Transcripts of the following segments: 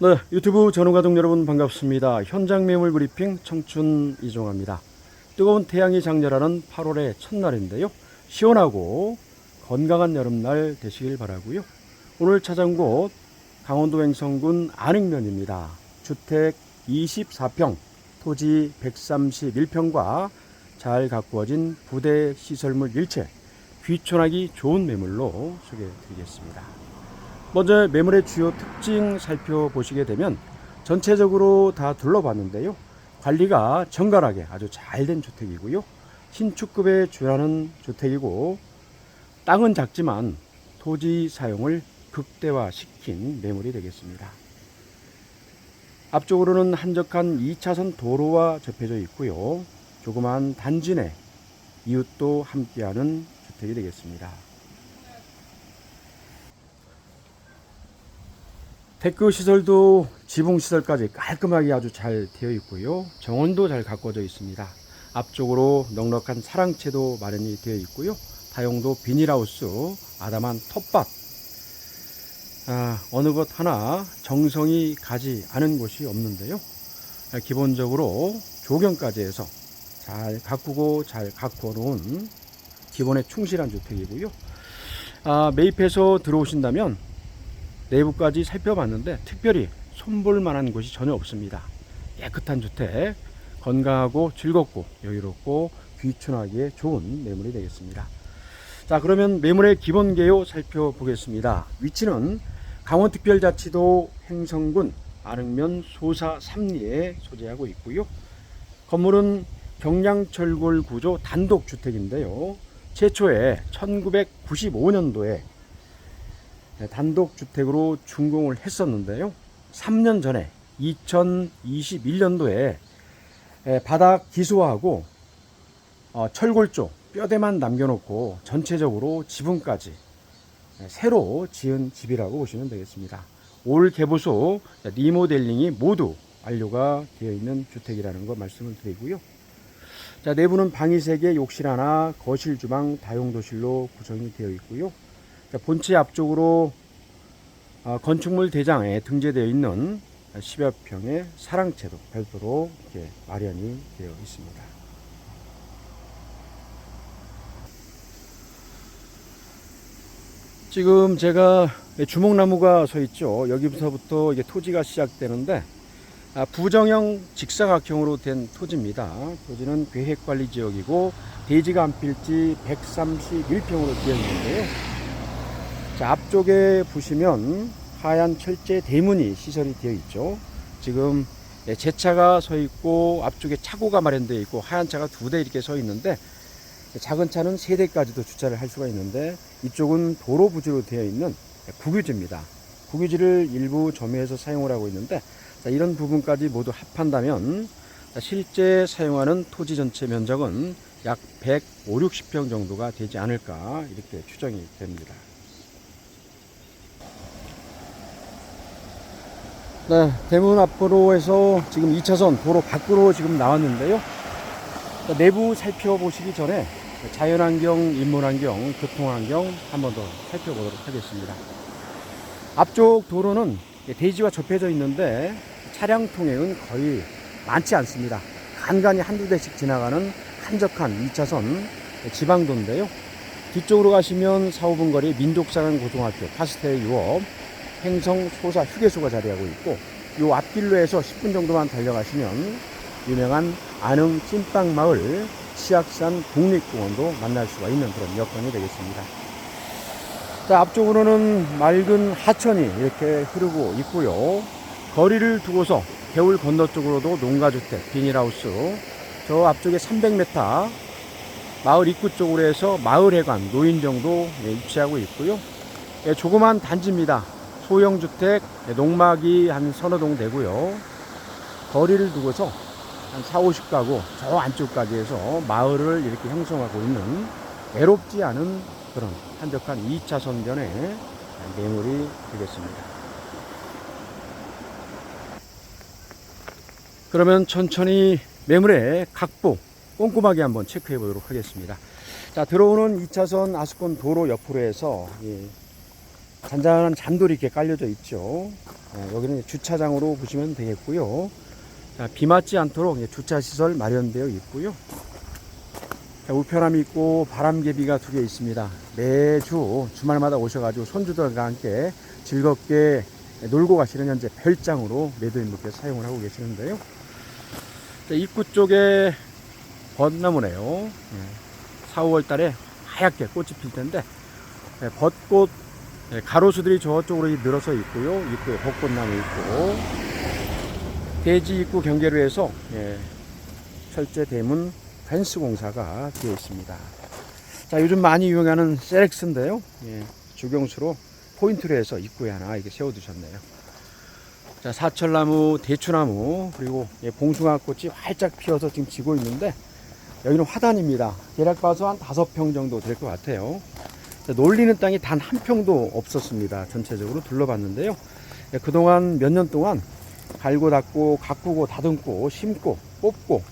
네, 유튜브 전후가족 여러분 반갑습니다. 현장 매물 브리핑 청춘 이종화입니다. 뜨거운 태양이 장렬하는 8월의 첫날인데요. 시원하고 건강한 여름날 되시길 바라고요. 오늘 찾아온 곳 강원도 횡성군 안흥면입니다. 주택 24평, 토지 131평과 잘 가꾸어진 부대 시설물 일체, 귀촌하기 좋은 매물로 소개해 드리겠습니다. 먼저 매물의 주요 특징 살펴보시게 되면 전체적으로 다 둘러봤는데요. 관리가 정갈하게 아주 잘 된 주택이고요. 신축급에 준하는 주택이고 땅은 작지만 토지 사용을 극대화시킨 매물이 되겠습니다. 앞쪽으로는 한적한 2차선 도로와 접해져 있고요. 조그만 단지 내 이웃도 함께하는 주택이 되겠습니다. 테크 시설도 지붕 시설까지 깔끔하게 아주 잘 되어 있고요. 정원도 잘 가꿔져 있습니다. 앞쪽으로 넉넉한 사랑채도 마련이 되어 있고요. 다용도 비닐하우스, 아담한 텃밭. 아, 어느 것 하나 정성이 가지 않은 곳이 없는데요. 아, 기본적으로 조경까지 해서 잘 가꾸고 잘 가꾸어 놓은 기본에 충실한 주택이고요. 아, 매입해서 들어오신다면 내부까지 살펴봤는데 특별히 손볼 만한 곳이 전혀 없습니다. 깨끗한 주택, 건강하고 즐겁고 여유롭고 귀촌하기에 좋은 매물이 되겠습니다. 자, 그러면 매물의 기본 개요 살펴보겠습니다. 위치는 강원특별자치도 행성군 안흥면 소사 3리에 소재하고 있고요. 건물은 경량철골 구조 단독주택인데요. 최초에 1995년도에 네, 단독주택으로 준공을 했었는데요. 3년 전에 2021년도에 바닥 기소하고 어, 철골 쪽 뼈대만 남겨놓고 전체적으로 지붕까지 새로 지은 집이라고 보시면 되겠습니다. 올 개보수 리모델링이 모두 완료가 되어 있는 주택이라는 거 말씀을 드리고요. 자, 내부는 방이 3개, 욕실 하나, 거실, 주방, 다용도실로 구성이 되어 있고요. 자, 본체 앞쪽으로 어, 건축물 대장에 등재되어 있는 10여 평의 사랑채도 별도로 이렇게 마련이 되어 있습니다. 지금 제가 주목나무가 서 있죠. 여기서부터 이게 토지가 시작되는데 아, 부정형 직사각형으로 된 토지입니다. 토지는 계획관리지역이고 대지가 안 필지 131평으로 되어 있는데요. 자, 앞쪽에 보시면 하얀 철제 대문이 시설이 되어 있죠. 지금 예, 제 차가 서 있고 앞쪽에 차고가 마련되어 있고 하얀 차가 두 대 이렇게 서 있는데 작은 차는 세 대까지도 주차를 할 수가 있는데 이쪽은 도로 부지로 되어 있는 국유지입니다. 국유지를 일부 점유해서 사용을 하고 있는데 자, 이런 부분까지 모두 합한다면 자, 실제 사용하는 토지 전체 면적은 약 150, 60평 정도가 되지 않을까 이렇게 추정이 됩니다. 네, 대문 앞으로 해서 지금 2차선 도로 밖으로 지금 나왔는데요. 자, 내부 살펴보시기 전에 자연환경, 인문환경, 교통환경 한 번 더 살펴보도록 하겠습니다. 앞쪽 도로는 대지와 접해져 있는데 차량 통행은 거의 많지 않습니다. 간간히 한두 대씩 지나가는 한적한 2차선 지방도인데요. 뒤쪽으로 가시면 4, 5분 거리 민족사관 고등학교 파스텔 유업 행성 소사 휴게소가 자리하고 있고 요 앞길로 해서 10분 정도만 달려가시면 유명한 안흥 찐빵 마을 치악산 국립공원도 만날 수가 있는 그런 여건이 되겠습니다. 자, 앞쪽으로는 맑은 하천이 이렇게 흐르고 있고요. 거리를 두고서 겨울 건너 쪽으로도 농가주택, 비닐하우스, 저 앞쪽에 300m 마을 입구 쪽으로 해서 마을회관, 노인정도 예, 위치하고 있고요. 예, 조그만 단지입니다. 소형주택, 예, 농막이 한 서너 동 되고요. 거리를 두고서 한 4, 50가구 저 안쪽까지 해서 마을을 이렇게 형성하고 있는 외롭지 않은 그런 한적한 2차 선 변의 매물이 되겠습니다. 그러면 천천히 매물의 각보 꼼꼼하게 한번 체크해 보도록 하겠습니다. 자, 들어오는 2차선 아스콘 도로 옆으로 해서 예, 잔잔한 잔돌이 이렇게 깔려져 있죠. 예, 여기는 주차장으로 보시면 되겠고요. 자, 비 맞지 않도록 예, 주차 시설 마련되어 있고요. 자, 우편함이 있고 바람개비가 두 개 있습니다. 매주 주말마다 오셔가지고 손주들과 함께 즐겁게 놀고 가시는 현재 별장으로 매도인분께서 사용을 하고 계시는데요. 자, 입구 쪽에 벚나무네요. 4, 5월 달에 하얗게 꽃이 필 텐데 예, 벚꽃 예, 가로수들이 저쪽으로 늘어서 있고요. 입구에 벚꽃나무 있고 대지 입구 경계로 해서 예, 철제 대문 펜스 공사가 되어 있습니다. 자, 요즘 많이 유행하는 셀렉스인데요. 예, 주경수로 포인트로 해서 입구에 하나 이렇게 세워두셨네요. 자, 사철나무, 대추나무, 그리고 예, 봉숭아 꽃이 활짝 피어서 지금 지고 있는데, 여기는 화단입니다. 대략 봐서 한 다섯 평 정도 될 것 같아요. 자, 놀리는 땅이 단 한 평도 없었습니다. 전체적으로 둘러봤는데요. 예, 그동안 몇 년 동안 갈고 닦고, 가꾸고, 다듬고, 심고, 뽑고,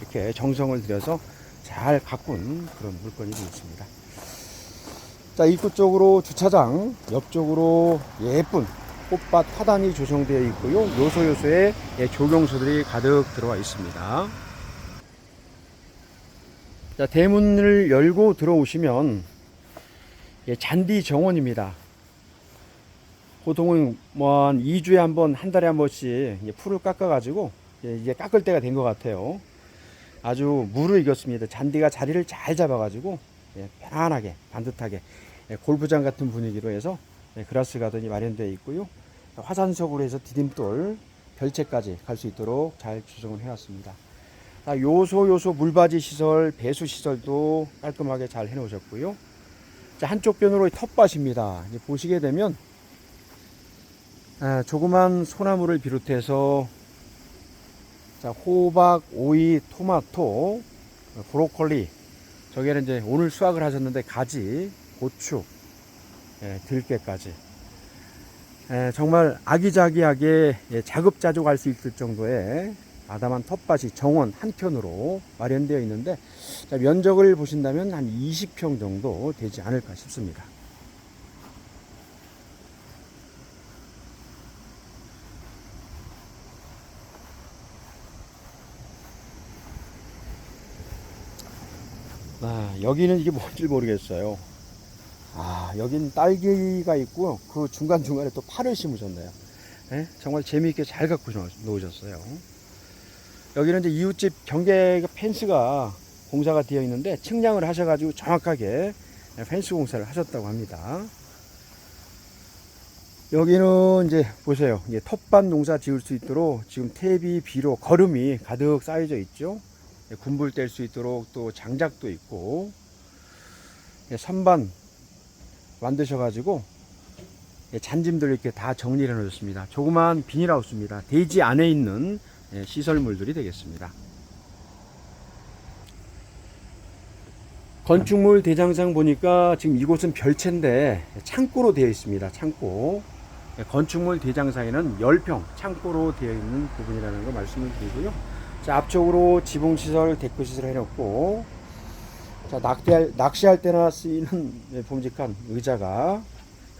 이렇게 정성을 들여서 잘 가꾼 그런 물건이 되겠습니다. 자, 입구 쪽으로 주차장, 옆쪽으로 예쁜 꽃밭 화단이 조성되어 있고요. 요소 요소에 예, 조경소들이 가득 들어와 있습니다. 자, 대문을 열고 들어오시면 예, 잔디 정원입니다. 보통은 뭐한 2주에 한 번, 한 달에 한 번씩 예, 풀을 깎아가지고 예, 이제 깎을 때가 된 것 같아요. 아주 무르익었습니다. 잔디가 자리를 잘 잡아가지고 예, 편안하게 반듯하게 예, 골프장 같은 분위기로 해서 예, 그라스 가든이 마련되어 있고요. 화산석으로 해서 디딤돌 별채까지 갈 수 있도록 잘 조성을 해놨습니다. 아, 요소 요소 물바지 시설, 배수 시설도 깔끔하게 잘 해놓으셨고요. 자, 한쪽 변으로 텃밭입니다. 보시게 되면 아, 조그만 소나무를 비롯해서 자, 호박, 오이, 토마토, 브로콜리, 저기에는 이제 오늘 수확을 하셨는데 가지, 고추, 예, 들깨까지. 예, 정말 아기자기하게 예, 자급자족할 수 있을 정도의 아담한 텃밭이 정원 한편으로 마련되어 있는데 자, 면적을 보신다면 한 20평 정도 되지 않을까 싶습니다. 아, 여기는 이게 뭔지 모르겠어요. 아, 여긴 딸기가 있고 그 중간중간에 또 파를 심으셨네요. 예? 정말 재미있게 잘 갖고 놓으셨어요. 여기는 이제 이웃집 경계 펜스가 공사가 되어 있는데 측량을 하셔가지고 정확하게 펜스 공사를 하셨다고 합니다. 여기는 이제 보세요. 이제 텃밭 농사 지을 수 있도록 지금 탭이 비로 거름이 가득 쌓여져 있죠. 군불 뗄 수 있도록 또 장작도 있고 예, 선반 만드셔가지고 예, 잔짐들 이렇게 다 정리를 해놓습니다. 조그만 비닐하우스입니다. 대지 안에 있는 예, 시설물들이 되겠습니다. 건축물 대장상 보니까 지금 이곳은 별채인데 창고로 되어 있습니다. 창고. 예, 건축물 대장상에는 10평 창고로 되어 있는 부분이라는 거 말씀을 드리고요. 자, 앞쪽으로 지붕시설, 데크시설 해놓고, 자, 낚시할, 낚시할 때나 쓰이는 예, 봄직한 의자가,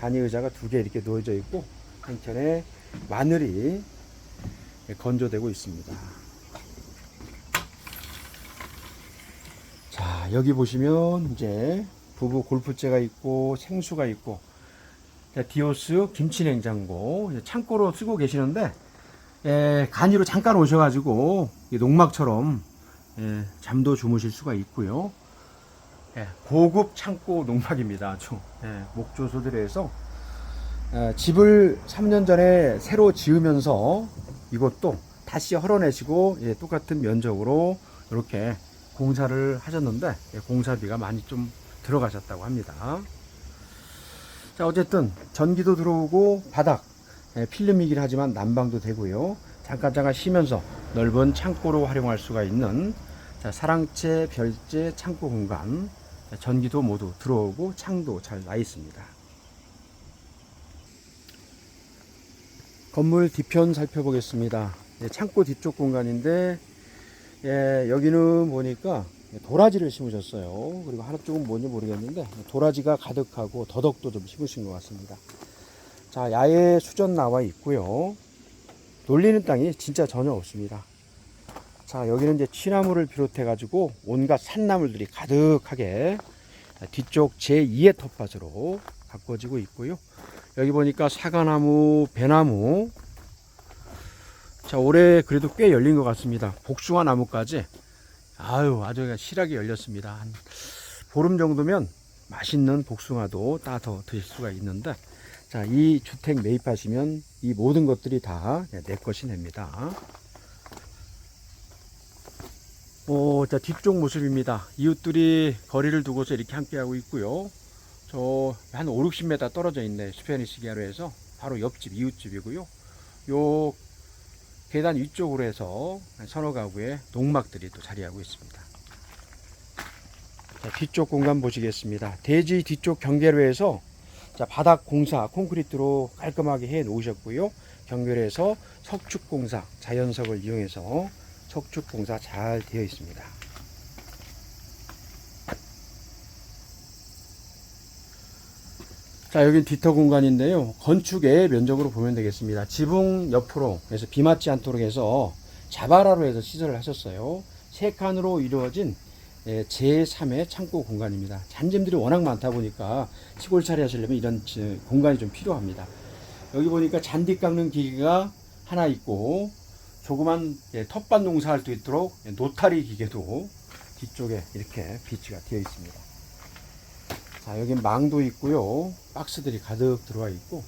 간이 의자가 두 개 이렇게 놓여져 있고, 한켠에 마늘이 예, 건조되고 있습니다. 자, 여기 보시면 이제 부부 골프채가 있고, 생수가 있고, 자, 디오스 김치 냉장고, 이제 창고로 쓰고 계시는데, 예, 간이로 잠깐 오셔가지고 이 농막처럼 예, 잠도 주무실 수가 있고요. 예, 고급 창고 농막입니다. 아주 예, 목조소들에서 예, 집을 3년 전에 새로 지으면서 이것도 다시 헐어내시고 예, 똑같은 면적으로 이렇게 공사를 하셨는데 예, 공사비가 많이 좀 들어가셨다고 합니다. 자 어쨌든 전기도 들어오고 바닥 예, 필름이긴 하지만 난방도 되고요. 잠깐 잠깐 쉬면서 넓은 창고로 활용할 수가 있는 자, 사랑채, 별채, 창고 공간 자, 전기도 모두 들어오고 창도 잘 나 있습니다. 건물 뒤편 살펴보겠습니다. 예, 창고 뒤쪽 공간인데 예, 여기는 보니까 도라지를 심으셨어요. 그리고 한쪽은 뭔지 모르겠는데 도라지가 가득하고 더덕도 좀 심으신 것 같습니다. 자, 야외 수전 나와 있고요. 놀리는 땅이 진짜 전혀 없습니다. 자, 여기는 이제 취나무를 비롯해 가지고 온갖 산나물들이 가득하게 뒤쪽 제2의 텃밭으로 가꿔지고 있고요. 여기 보니까 사과나무, 배나무. 자, 올해 그래도 꽤 열린 것 같습니다. 복숭아 나무까지. 아유, 아주 그냥 실하게 열렸습니다. 한 보름 정도면 맛있는 복숭아도 따서 드실 수가 있는데, 자, 이 주택 매입하시면 이 모든 것들이 다 내 것이 됩니다. 오, 자, 뒤쪽 모습입니다. 이웃들이 거리를 두고서 이렇게 함께하고 있고요. 저, 한 5, 60m 떨어져 있네. 스페니시 기아로에서. 바로 옆집, 이웃집이고요. 요 계단 위쪽으로 해서 서너 가구의 농막들이 또 자리하고 있습니다. 자, 뒤쪽 공간 보시겠습니다. 대지 뒤쪽 경계로 해서 자, 바닥 공사 콘크리트로 깔끔하게 해 놓으셨고요. 경계로해서 석축 공사 자연석을 이용해서 석축 공사 잘 되어 있습니다. 자, 여긴 뒤터 공간인데요. 건축의 면적으로 보면 되겠습니다. 지붕 옆으로 해서 비 맞지 않도록 해서 자바라로 해서 시설을 하셨어요. 세 칸으로 이루어진 예, 제3의 창고 공간입니다. 잔짐들이 워낙 많다 보니까 시골 처리 하시려면 이런 지- 공간이 좀 필요합니다. 여기 보니까 잔디 깎는 기계가 하나 있고 조그만 예, 텃밭 농사할 수 있도록 예, 노타리 기계도 뒤쪽에 이렇게 비치가 되어 있습니다. 자, 여기 망도 있고요. 박스들이 가득 들어와 있고.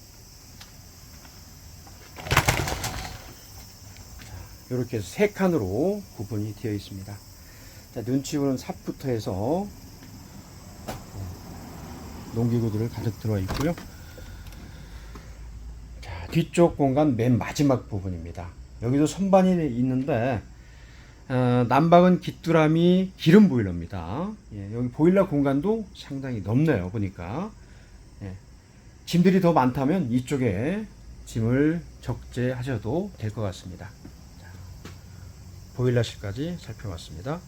이렇게 해서 세 칸으로 구분이 되어 있습니다. 자, 눈치 보는 삽부터 해서 어, 농기구들을 가득 들어와 있고요. 자, 뒤쪽 공간 맨 마지막 부분입니다. 여기도 선반이 있는데 어, 난방은 귀뚜라미 기름 보일러입니다. 예, 여기 보일러 공간도 상당히 넓네요. 보니까 예, 짐들이 더 많다면 이쪽에 짐을 적재하셔도 될 것 같습니다. 자, 보일러실까지 살펴봤습니다.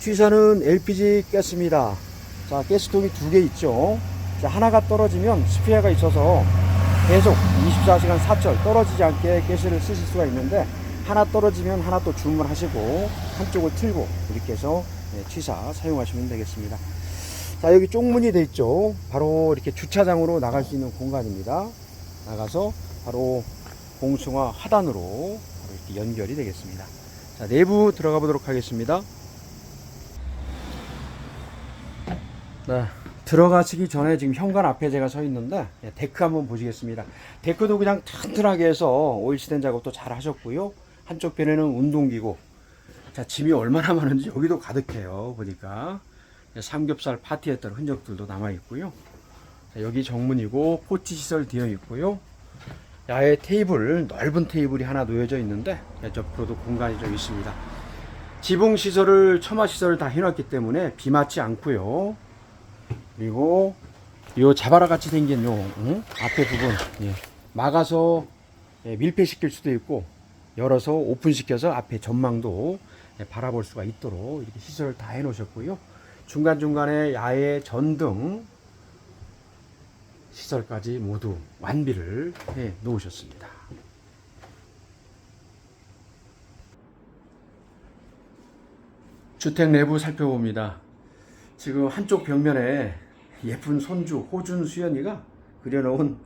취사는 LPG 가스입니다. 자, 가스통이 두 개 있죠. 자, 하나가 떨어지면 스피어가 있어서 계속 24시간 사철 떨어지지 않게 가스를 쓰실 수가 있는데 하나 떨어지면 하나 또 주문하시고 한쪽을 틀고 이렇게 해서 예, 취사 사용하시면 되겠습니다. 자, 여기 쪽문이 돼 있죠. 바로 이렇게 주차장으로 나갈 수 있는 공간입니다. 나가서 바로 봉숭아 하단으로 바로 이렇게 연결이 되겠습니다. 자, 내부 들어가 보도록 하겠습니다. 네. 들어가시기 전에 지금 현관 앞에 제가 서 있는데 예, 데크 한번 보시겠습니다. 데크도 그냥 튼튼하게 해서 오일시된 작업도 잘 하셨고요. 한쪽 편에는 운동기구. 자, 짐이 얼마나 많은지 여기도 가득해요. 보니까 예, 삼겹살 파티했던 흔적들도 남아 있고요. 자, 여기 정문이고 포치 시설 되어 있고요. 야외 테이블 넓은 테이블이 하나 놓여져 있는데 예, 옆으로도 공간이 좀 있습니다. 지붕 시설을 처마 시설을 다 해놨기 때문에 비 맞지 않고요. 그리고 요 자바라 같이 생긴 요 응? 앞에 부분 예. 막아서 예, 밀폐시킬 수도 있고 열어서 오픈시켜서 앞에 전망도 예, 바라볼 수가 있도록 이렇게 시설을 다 해놓으셨고요. 중간 중간에 야외 전등 시설까지 모두 완비를 해 놓으셨습니다. 주택 내부 살펴봅니다. 지금 한쪽 벽면에 예쁜 손주 호준 수연이가 그려놓은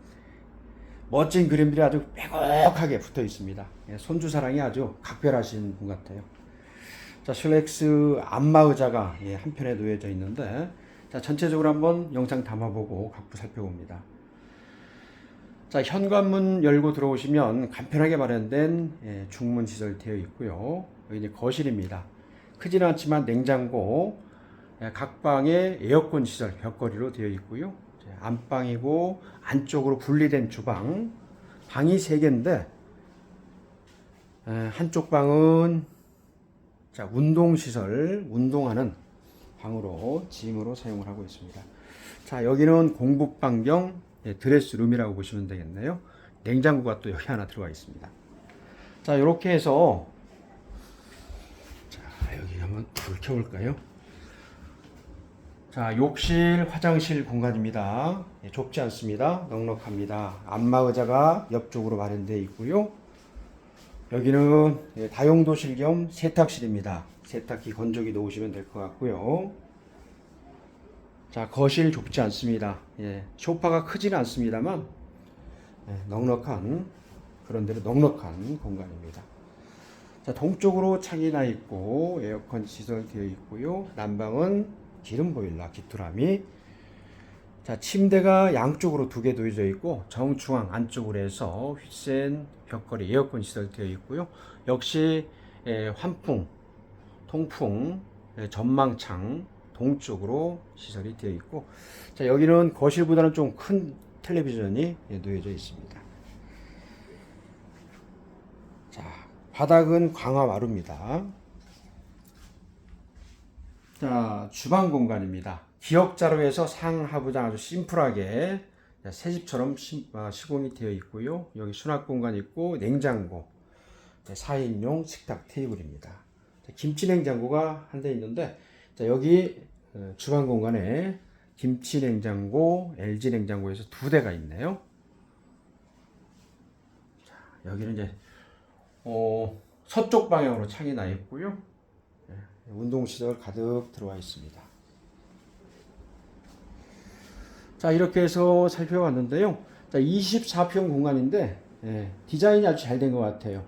멋진 그림들이 아주 빼곡하게 붙어 있습니다. 예, 손주 사랑이 아주 각별하신 분 같아요. 자, 슬렉스 안마 의자가 예, 한편에 놓여져 있는데 자, 전체적으로 한번 영상 담아보고 각부 살펴봅니다. 자, 현관문 열고 들어오시면 간편하게 마련된 예, 중문 시설 되어 있고요. 여기 거실입니다. 크지는 않지만 냉장고, 예, 각 방에 에어컨 시설 벽걸이로 되어 있고요. 안방이고 안쪽으로 분리된 주방, 방이 세 개인데 에, 한쪽 방은 자 운동 시설, 운동하는 방으로 짐으로 사용을 하고 있습니다. 자 여기는 공부방 겸 예, 드레스룸이라고 보시면 되겠네요. 냉장고가 또 여기 하나 들어가 있습니다. 자 이렇게 해서 한번 불 켜볼까요? 자, 욕실, 화장실 공간입니다. 예, 좁지 않습니다. 넉넉합니다. 안마 의자가 옆쪽으로 마련되어 있고요. 여기는 예, 다용도실 겸 세탁실입니다. 세탁기, 건조기 놓으시면 될 것 같고요. 자, 거실 좁지 않습니다. 예, 소파가 크지는 않습니다만 예, 넉넉한 그런 대로 넉넉한 공간입니다. 자, 동쪽으로 창이 나 있고 에어컨 시설 되어 있고요. 난방은 기름 보일러 기투람이 자, 침대가 양쪽으로 두 개 놓여져 있고 정중앙 안쪽으로 해서 휘센 벽걸이 에어컨 시설 되어 있고요. 역시 에, 환풍, 통풍, 에, 전망창 동쪽으로 시설이 되어 있고 자, 여기는 거실보다는 좀 큰 텔레비전이 예, 놓여져 있습니다. 자, 바닥은 광화 마루입니다. 자, 주방 공간입니다. 기역자로 해서 상하부장 아주 심플하게 새 집처럼 시, 아, 시공이 되어 있고요. 여기 수납 공간 있고 냉장고, 4인용 식탁 테이블입니다. 자, 김치 냉장고가 한 대 있는데 자, 여기 어, 주방 공간에 김치 냉장고, LG 냉장고에서 두 대가 있네요. 자, 여기는 이제 어, 서쪽 방향으로 창이 나 있고요. 예, 운동 시설 가득 들어와 있습니다. 자, 이렇게 해서 살펴봤는데요. 자, 24평 공간인데, 예, 디자인이 아주 잘 된 것 같아요.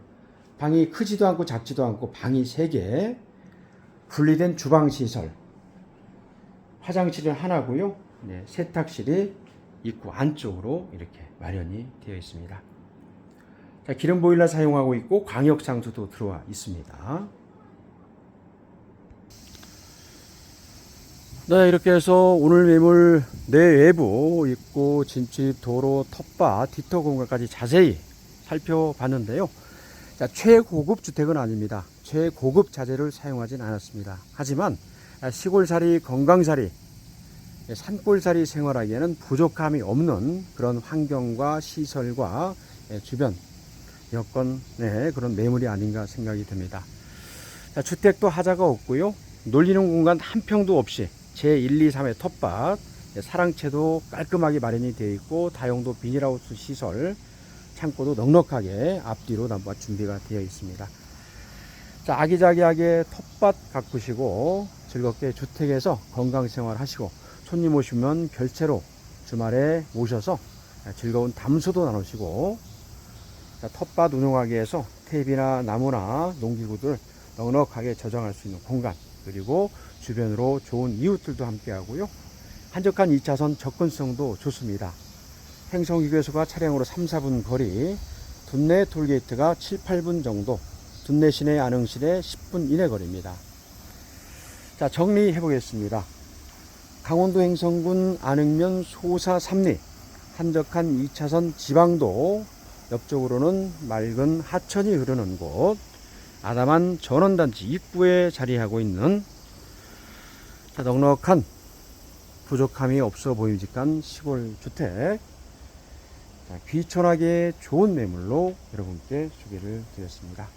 방이 크지도 않고 작지도 않고 방이 3개, 분리된 주방 시설, 화장실은 하나고요. 네, 세탁실이 입구 안쪽으로 이렇게 마련이 되어 있습니다. 자, 기름 보일러 사용하고 있고 광역 상수도 들어와 있습니다. 네, 이렇게 해서 오늘 매물 내외부 입구, 진집, 도로, 텃밭, 뒤터 공간까지 자세히 살펴봤는데요. 자, 최고급 주택은 아닙니다. 최고급 자재를 사용하진 않았습니다. 하지만 시골살이, 건강살이, 산골살이 생활하기에는 부족함이 없는 그런 환경과 시설과 주변 여건 네, 그런 매물이 아닌가 생각이 듭니다. 자, 주택도 하자가 없고요. 놀리는 공간 한 평도 없이 제 1, 2, 3의 텃밭, 사랑채도 깔끔하게 마련이 되어 있고 다용도 비닐하우스 시설, 창고도 넉넉하게 앞뒤로 남바 준비가 되어 있습니다. 자, 아기자기하게 텃밭 가꾸시고 즐겁게 주택에서 건강 생활 하시고 손님 오시면 별채로 주말에 모셔서 즐거운 담수도 나누시고 자, 텃밭 운영하기 위해서 탭이나 나무나 농기구들 넉넉하게 저장할 수 있는 공간 그리고 주변으로 좋은 이웃들도 함께 하고요. 한적한 2차선 접근성도 좋습니다. 행성휴게소가 차량으로 3, 4분 거리, 둔내 톨게이트가 7, 8분 정도, 둔내 시내 안흥 시내 10분 이내 거리입니다. 자, 정리해 보겠습니다. 강원도 행성군 안흥면 소사 3리, 한적한 2차선 지방도, 옆쪽으로는 맑은 하천이 흐르는 곳, 아담한 전원단지 입구에 자리하고 있는 자, 넉넉한 부족함이 없어 보임직한 시골 주택 자, 귀촌하게 좋은 매물로 여러분께 소개를 드렸습니다.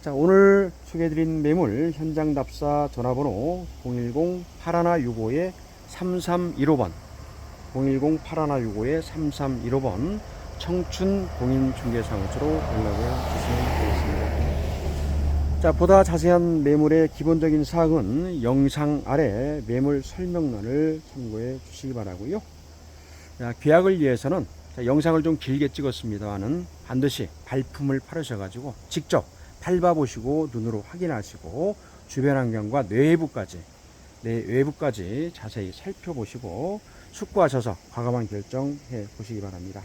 자, 오늘 소개해드린 매물 현장 답사 전화번호 010-8165에 3315번 010-8165에 3315번 청춘 공인중개사무소로 연락을 주시면 되겠습니다. 자, 보다 자세한 매물의 기본적인 사항은 영상 아래 매물 설명란을 참고해 주시기 바라고요. 자, 계약을 위해서는 자, 영상을 좀 길게 찍었습니다만은 반드시 발품을 팔으셔가지고 직접 밟아보시고 눈으로 확인하시고 주변 환경과 내부까지 내외부까지 자세히 살펴보시고 숙고하셔서 과감한 결정해 보시기 바랍니다.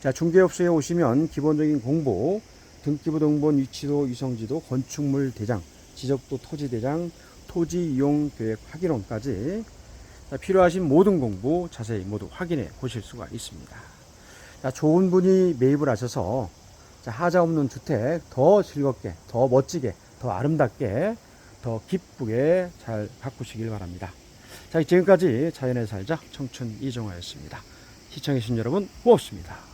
자, 중개업소에 오시면 기본적인 공부 등기부 등본 위치도 이성지도 건축물 대장 지적도 토지 대장 토지 이용 계획 확인원까지 자, 필요하신 모든 공부 자세히 모두 확인해 보실 수가 있습니다. 자, 좋은 분이 매입을 하셔서 자, 하자 없는 주택 더 즐겁게 더 멋지게 더 아름답게 더 기쁘게 잘 가꾸시길 바랍니다. 자, 지금까지 자연의 살자 청춘 이종화였습니다. 시청해주신 여러분 고맙습니다.